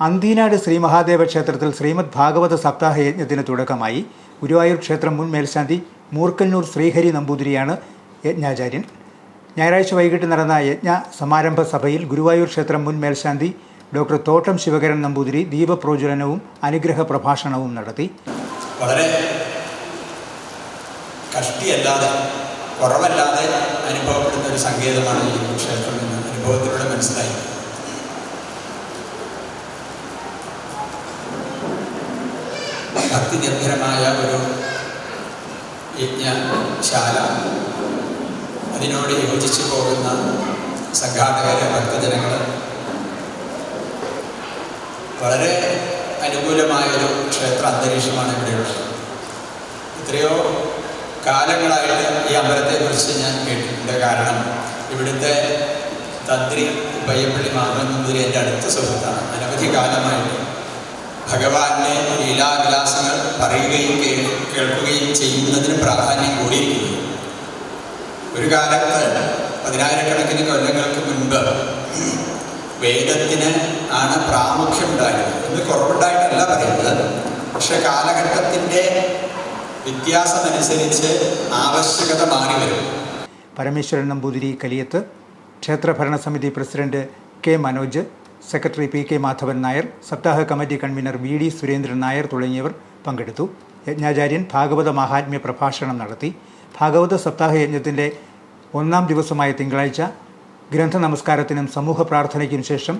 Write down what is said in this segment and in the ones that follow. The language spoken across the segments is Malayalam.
അന്തീനാട് ശ്രീ മഹാദേവ ക്ഷേത്രത്തിൽ ശ്രീമദ് ഭാഗവത സപ്താഹ യജ്ഞത്തിന് തുടക്കമായി. ഗുരുവായൂർ ക്ഷേത്രം മുൻ മേൽശാന്തി മൂർക്കന്നൂർ ശ്രീഹരി നമ്പൂതിരിയാണ് യജ്ഞാചാര്യൻ. ഞായറാഴ്ച വൈകിട്ട് നടന്ന യജ്ഞ സമാരംഭ സഭയിൽ ഗുരുവായൂർ ക്ഷേത്രം മുൻ മേൽശാന്തി ഡോക്ടർ തോട്ടം ശിവകരൻ നമ്പൂതിരി ദീപപ്രോജ്വലനവും അനുഗ്രഹ പ്രഭാഷണവും നടത്തി. വളരെ കഷ്ടിയല്ലാതെ കുറവല്ലാതെ അനുഭവപ്പെടുന്ന ഒരു സങ്കേതമാണ് ഈ ക്ഷേത്രം അനുഭവത്തിലൂടെ മനസ്സിലായി. ഭക്തിനിർഭരമായ ഒരു യജ്ഞശാല. അതിനോട് യോജിച്ചു പോകുന്ന സംഘാടകരെ ഭക്തജനങ്ങൾ വളരെ അനുകൂലമായൊരു ക്ഷേത്ര അന്തരീക്ഷമാണ് ഇവിടെയുള്ളത്. എത്രയോ കാലങ്ങളായിട്ട് ഈ അമ്പലത്തെക്കുറിച്ച് ഞാൻ കേട്ടിട്ടുണ്ട്. കാരണം ഇവിടുത്തെ തന്ത്രി പയ്യപ്പള്ളി മാധവൻ നമ്പൂതിരി എന്റെ അടുത്ത സുഹൃത്താണ്. അനവധി കാലമായിട്ട് ഭഗവാന്റെ ലീലാവിലാസങ്ങൾ പറയുകയും കേൾക്കുകയും ചെയ്യുന്നതിന് പ്രാധാന്യം കൂടിയിരിക്കുന്നു. ഒരു കാലത്ത് പതിനായിരക്കണക്കിന് കൊല്ലങ്ങൾക്ക് മുൻപ് വേദത്തിന് ആണ് പ്രാമുഖ്യം ഉണ്ടായിരുന്നത് ഇന്ന് കുറവുണ്ടായിട്ടല്ല പറയുന്നത്. പക്ഷെ കാലഘട്ടത്തിന്റെ വ്യത്യാസമനുസരിച്ച് ആവശ്യകത മാറി വരും. പരമേശ്വരൻ നമ്പൂതിരി കലിയത്ത് ക്ഷേത്ര ഭരണസമിതി president K Manoj secretary P K Madhavan Nair സപ്താഹ committee convener V D Surendran Nair തുടങ്ങിയവർ പങ്കെടുത്തു. യജ്ഞാചാര്യൻ ഭാഗവത മഹാത്മ്യ പ്രഭാഷണം നടത്തി. ഭാഗവത സപ്താഹ യജ്ഞത്തിന്റെ ഒന്നാം ദിവസമായ തിങ്കളാഴ്ച ഗ്രന്ഥ നമസ്കാരത്തിനും സമൂഹ പ്രാർത്ഥനയ്ക്കും ശേഷം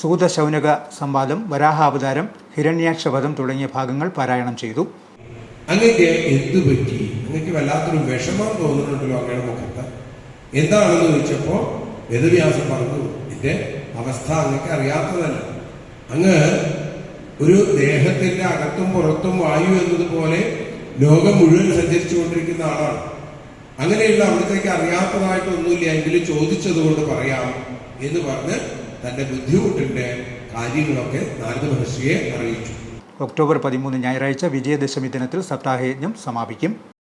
സൂതശൗനക സംവാദം വരാഹാവതാരം ഹിരണ്യാക്ഷവധം തുടങ്ങിയ ഭാഗങ്ങൾ പാരായണം ചെയ്തു. അങ്ങക്ക് എന്തു പറ്റി? വല്ലാത്തൊരു വിഷമം തോന്നുന്നുണ്ടല്ലോ അങ്ങയുടെ മുഖത്ത്. എന്താണെന്ന് ചോദിച്ചപ്പോ വേദവ്യാസം പറഞ്ഞു എന്റെ അവസ്ഥ അങ്ങക്ക് അറിയാത്തതല്ല. അങ്ങ് ഒരു ദേഹത്തിന്റെ അകത്തും പുറത്തും വായു എന്നതുപോലെ ലോകം മുഴുവൻ സഞ്ചരിച്ചു കൊണ്ടിരിക്കുന്ന ആളാണ്. അങ്ങനെയുള്ള അവിടത്തേക്ക് അറിയാത്തതായിട്ടൊന്നുമില്ല. എങ്കിലും ചോദിച്ചത് കൊണ്ട് പറയാം എന്ന് പറഞ്ഞ് തന്റെ ബുദ്ധിമുട്ടിന്റെ കാര്യങ്ങളൊക്കെ നാരദ മഹർഷിയെ അറിയിച്ചു. ഒക്ടോബർ പതിമൂന്ന് ഞായറാഴ്ച വിജയദശമി ദിനത്തിൽ സപ്താഹയജ്ഞം സമാപിക്കും.